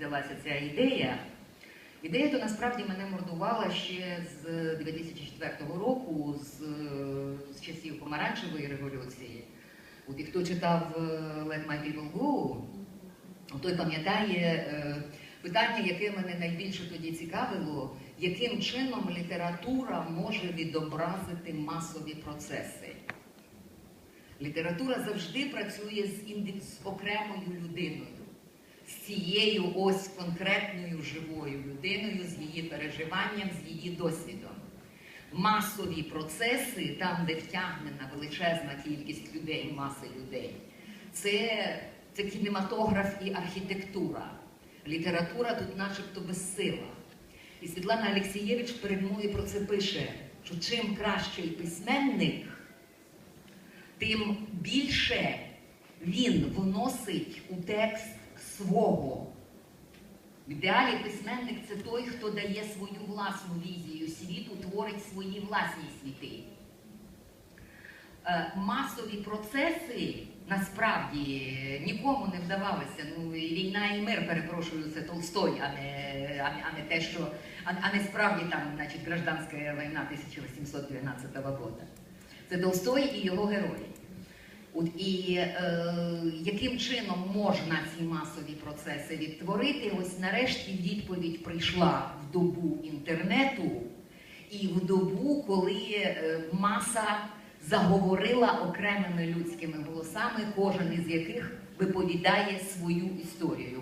взялася ця ідея. Ідея то насправді мене мордувала ще з 2004 року, з, е, з часів помаранчевої революції. От і хто читав е, Let My People Go, той пам'ятає е, питання, яке мене найбільше тоді цікавило, яким чином література може відобразити масові процеси. Література завжди працює з, інди... з окремою людиною, з цією ось конкретною живою людиною, з її переживанням, з її досвідом. Масові процеси, там, де втягнена величезна кількість людей, маси людей, це, це кінематограф і архітектура. Література тут начебто безсила. І Світлана Алексієвич перед мною про це пише, що чим кращий письменник, тим більше він вносить у текст свого. В ідеалі письменник це той, хто дає свою власну візію світу, творить свої власні світи. Е, Масові процеси насправді нікому не вдавалися. Ну, і війна і мир, перепрошую, це Толстой, а не, а а не те, що, а, а не справді там, значить, гражданська війна 1812 року. Це Толстой і його герої. От і е, яким чином можна ці масові процеси відтворити? Ось нарешті відповідь прийшла в добу інтернету і в добу, коли е, маса заговорила окремими людськими голосами, кожен із яких виповідає свою історію.